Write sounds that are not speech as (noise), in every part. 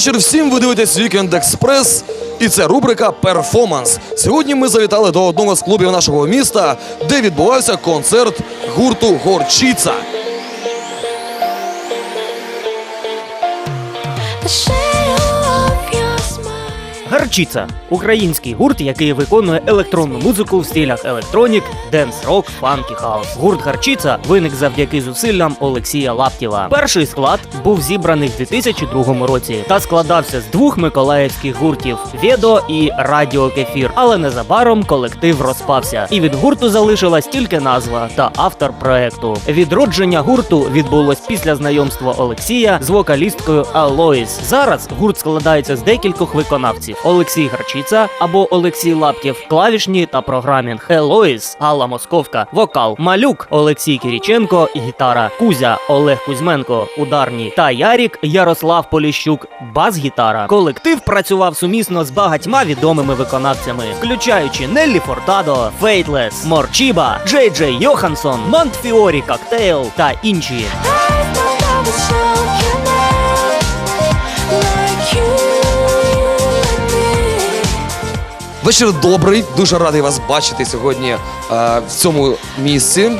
вечір всім. Ви дивитесь Вікенд Експрес. І це рубрика Перформанс. Сьогодні ми завітали до одного з клубів нашого міста, де відбувався концерт гурту Горчіца. Гарчіца український гурт, який виконує електронну музику в стилях електронік, денс рок, фанк і хаус. Гурт Гарчіца виник завдяки зусиллям Олексія Лаптєва. Перший склад був зібраний в 2002 році та складався з двох миколаївських гуртів Ведо і Радіо Кефір. Але незабаром колектив розпався, і від гурту залишилась тільки назва та автор проекту. Відродження гурту відбулось після знайомства Олексія з вокалісткою Алоїс. Зараз гурт складається з декількох виконавців: Олексій Гарчіца або Олексій Лаптєв, клавішні та програмінг, Елоїс, Алла Московка, вокал, Малюк, Олексій Кіріченко, гітара, Кузя, Олег Кузьменко, ударні та Ярік Ярослав Поліщук, бас-гітара. Колектив працював сумісно з багатьма відомими виконавцями, включаючи Неллі Фортадо, Фейтлес, Морчіба, Джей Джей Йоханссон, Монтфіорі Коктейл та інші. Вечір добрий, дуже радий вас бачити сьогодні е, в цьому місці.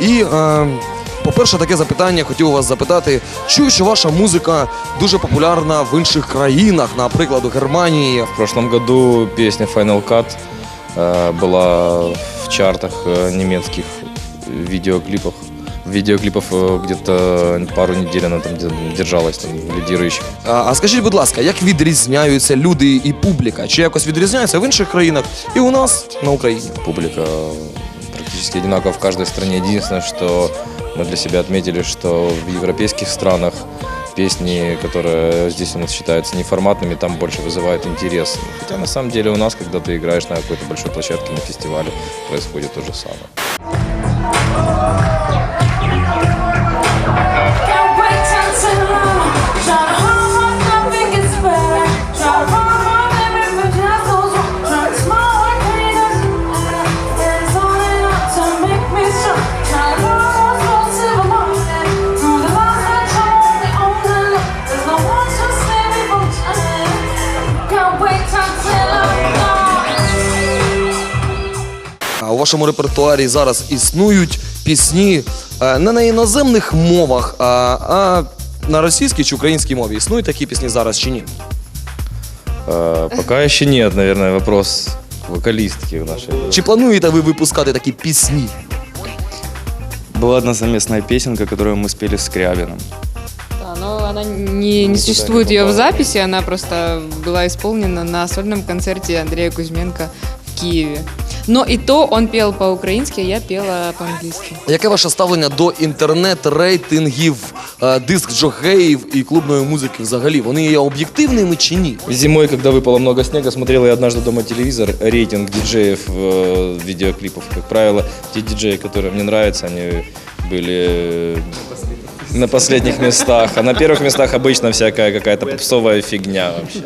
І, е, по-перше, таке запитання хотів у вас запитати. Чую, що ваша музика дуже популярна в інших країнах, наприклад, у Германії. В прошлом году песня Final Cut э, была в чартах э, немецких видеоклипах. Видеоклипов э, где-то пару недель она там де- держалась, там, лидирующих. А, а скажіть, будь ласка, як відрізняються люди і публіка? Чи якось відрізняються в інших країнах і у нас на Україні? Публика э, практически одинакова в каждой стране. Единственное, что мы для себя отметили, что в европейских странах песни, которые здесь у нас считаются неформатными, там больше вызывают интерес. Хотя на самом деле у нас, когда ты играешь на какой-то большой площадке, на фестивале, происходит то же самое. у вашому репертуарі зараз існують пісні е, не на іноземних мовах, а, а на російській чи українській мові. Існують такі пісні зараз чи ні? Э, Пока еще нет, наверное, вопрос к вокалистке в нашей. Чи плануєте ви випускати такі пісні? Была одна совместная песенка, которую мы спели с Скрябиным. Да, но она не, не существует ее в записи, она просто была исполнена на сольном концерте Андрея Кузьменко в Киеве. Но и то он пел по-украински, а я пела по-английски. Яке ваше ставлення до інтернет-рейтингів, е, диск джокеїв і клубної музики взагалі? Вони є об'єктивними чи ні? Зимой, когда выпало много снега, смотрел я однажды дома телевизор, рейтинг диджеев э, видеоклипов. Как правило, те диджеи, которые мне нравятся, они были э, на последних местах. А на первых местах обычно всякая какая-то попсовая фигня вообще.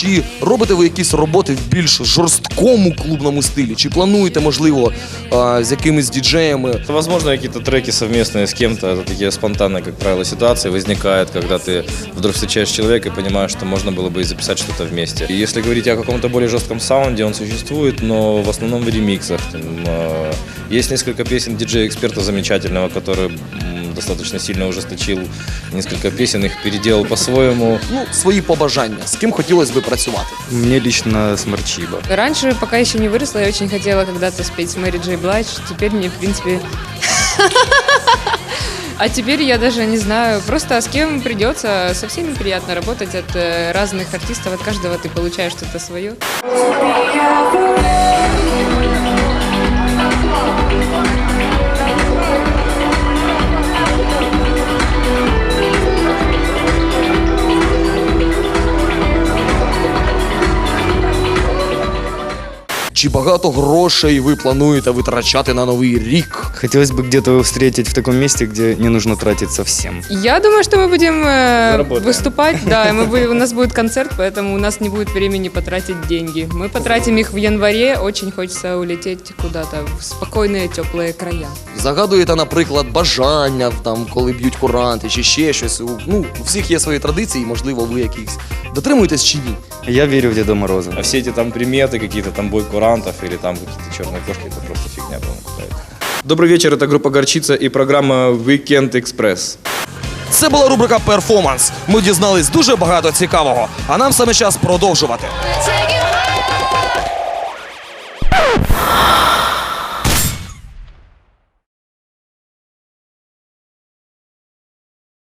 Чи робите ви якісь роботи в більш жорсткому клубному стилі? Чи плануєте, можливо, е, з якимись діджеями? Это, Возможно, какие-то треки совместные с кем-то. Это такие спонтанные, как правило, ситуации возникают, когда ты вдруг встречаешь человека и понимаешь, что можно было бы и записать что-то вместе. И если говорить о каком-то более жестком саунде, он существует, но в основном в ремиксах. Там, э, Есть несколько песен диджея-эксперта замечательного, который м, достаточно сильно ужесточил несколько песен, их переделал по-своему. Ну, свої побажання, з ким хотілося би працювати? Мне лично с Марчиба. Раньше, пока еще не выросла, я очень хотела когда-то спеть с Мэри Джей Блайдж. Теперь мне, в принципе... (laughs) А теперь я даже не знаю, просто с кем придется. Со всеми приятно работать от э, разных артистов, от каждого ты получаешь что-то свое. чи багато грошей ви плануєте витрачати на новий рік? Хотелось бы где-то его встретить в таком месте, где не нужно тратить совсем. Я думаю, что мы будем э, Заработаем. выступать, (laughs) да, и мы, бу- у нас будет концерт, поэтому у нас не будет времени потратить деньги. Мы потратим их в январе, очень хочется улететь куда-то в спокойные, теплые края. Загадуєте, наприклад, бажання, там, коли б'ють куранти, чи ще щось. У- Ну, у всіх є свої традиції, можливо, ви якихось дотримуєтесь чи ні? Я верю в Деда Мороза. А все эти там приметы, какие-то там бой курантов или там какие-то черные кошки, это просто фигня, по-моему, какая-то. Добрый вечер, это группа Горчица и программа Weekend Express. Це була рубрика Перформанс. Ми дізнались дуже багато цікавого, а нам саме час продовжувати. Take